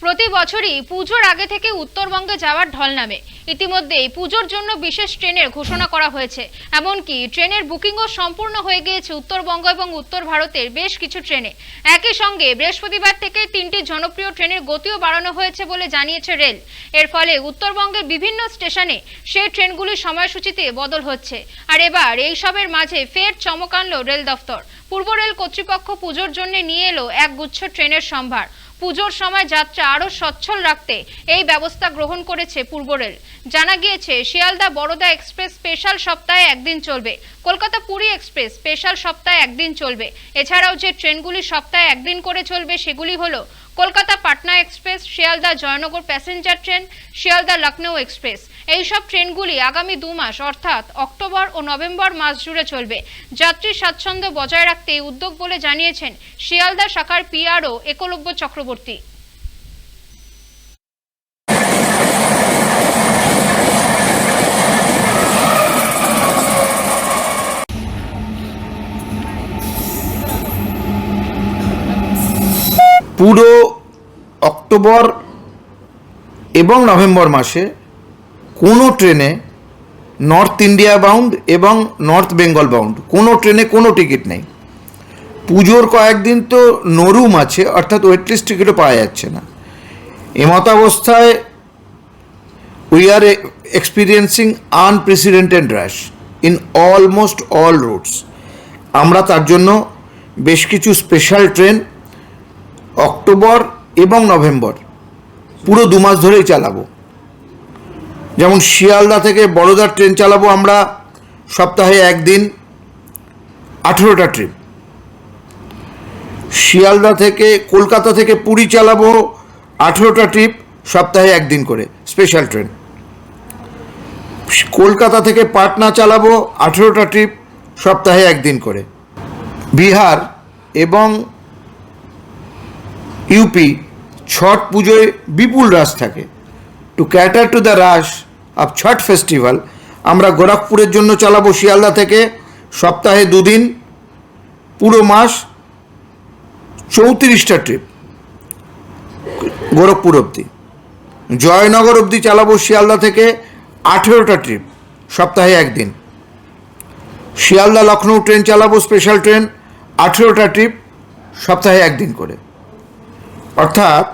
প্রতি বছরই পুজোর আগে থেকে উত্তরবঙ্গে যাওয়ার ঢল নামে। ইতিমধ্যেই পুজোর জন্য বিশেষ ট্রেনের ঘোষণা করা হয়েছে। এমনকি ট্রেনের বুকিংও সম্পূর্ণ হয়ে গিয়েছে উত্তরবঙ্গ এবং উত্তর ভারতের বেশ কিছু ট্রেনে। একই সঙ্গে বৃহস্পতিবার থেকে তিনটি জনপ্রিয় ট্রেনের গতিও বাড়ানো হয়েছে বলে জানিয়েছে রেল। এর ফলে উত্তরবঙ্গের বিভিন্ন স্টেশনে সেই ট্রেনগুলির সময়সূচিতে বদল হচ্ছে। আর এবার এইসবের মাঝে ফের চমক আনলো রেল দফতর। পূর্ব রেল কর্তৃপক্ষ পুজোর জন্য নিয়ে এলো এক গুচ্ছ ট্রেনের সম্ভার। পুজোর সময় যাত্রা আরও সচ্ছল রাখতে এই ব্যবস্থা গ্রহণ করেছে পূর্ব রেল। জানা গিয়েছে, শিয়ালদা বড়দা এক্সপ্রেস স্পেশাল সপ্তাহে একদিন চলবে। কলকাতা পুরী এক্সপ্রেস স্পেশাল সপ্তাহে একদিন চলবে। এছাড়াও যে ট্রেনগুলি সপ্তাহে একদিন করে চলবে, সেগুলি হলো Kolkata Patna express, Sealdah Jaynagar passenger train, Sealdah Lucknow express. এইসব ট্রেনগুলি আগামী দু মাস, অর্থাৎ অক্টোবর ও নভেম্বর মাস জুড়ে চলবে। যাত্রী স্বাচ্ছন্দ্য বজায় রাখতে উদ্যোগ বলে জানিয়েছেন শিয়ালদা শাখার পিআরও একলব্য চক্রবর্তী। পুরো অক্টোবর এবং নভেম্বর মাসে কোনো ট্রেনে নর্থ ইন্ডিয়া বাউন্ড এবং নর্থ বেঙ্গল বাউন্ড, কোনো ট্রেনে কোনো টিকিট নেই। পুজোর কয়েকদিন তো নরুম আছে, অর্থাৎ ওয়েটলিস্ট টিকিটও পাওয়া যাচ্ছে না। এমতাবস্থায় we are experiencing unprecedented rush in almost all routes আমরা তার জন্য বেশ কিছু স্পেশাল ট্রেন অক্টোবর এবং নভেম্বর। পুরো দু মাস ধরেই চালাবো। যেমন শিয়ালদা থেকে বড়োদার ট্রেন চালাবো আমরা সপ্তাহে একদিন, আঠেরোটা ট্রিপ শিয়ালদা থেকে কলকাতা থেকে পুরী চালাবো আঠেরোটা ট্রিপ সপ্তাহে একদিন করে, স্পেশাল ট্রেন। কলকাতা থেকে পাটনা চালাবো আঠেরোটা ট্রিপ সপ্তাহে একদিন করে। বিহার এবং ইউপি ছট পুজোয় বিপুল রাশ থাকে। To cater to the rush of Chhath festival আমরা গোরখপুরের জন্য চালাবো শিয়ালদা থেকে সপ্তাহে দুদিন, পুরো মাস চৌত্রিশটা ট্রিপ গোরখপুর অবধি। জয়নগর অবধি চালাবো শিয়ালদা থেকে আঠেরোটা ট্রিপ সপ্তাহে একদিন। শিয়ালদা লখনৌ ট্রেন চালাবো স্পেশাল ট্রেন আঠেরোটা ট্রিপ সপ্তাহে একদিন করে। অর্থাৎ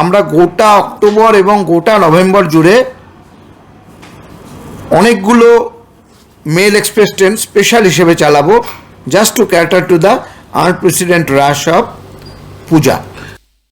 আমরা গোটা অক্টোবর এবং গোটা নভেম্বর জুড়ে অনেকগুলো মেল এক্সপ্রেস ট্রেন স্পেশাল হিসেবে চালাবো just to cater to the unprecedented rush of puja.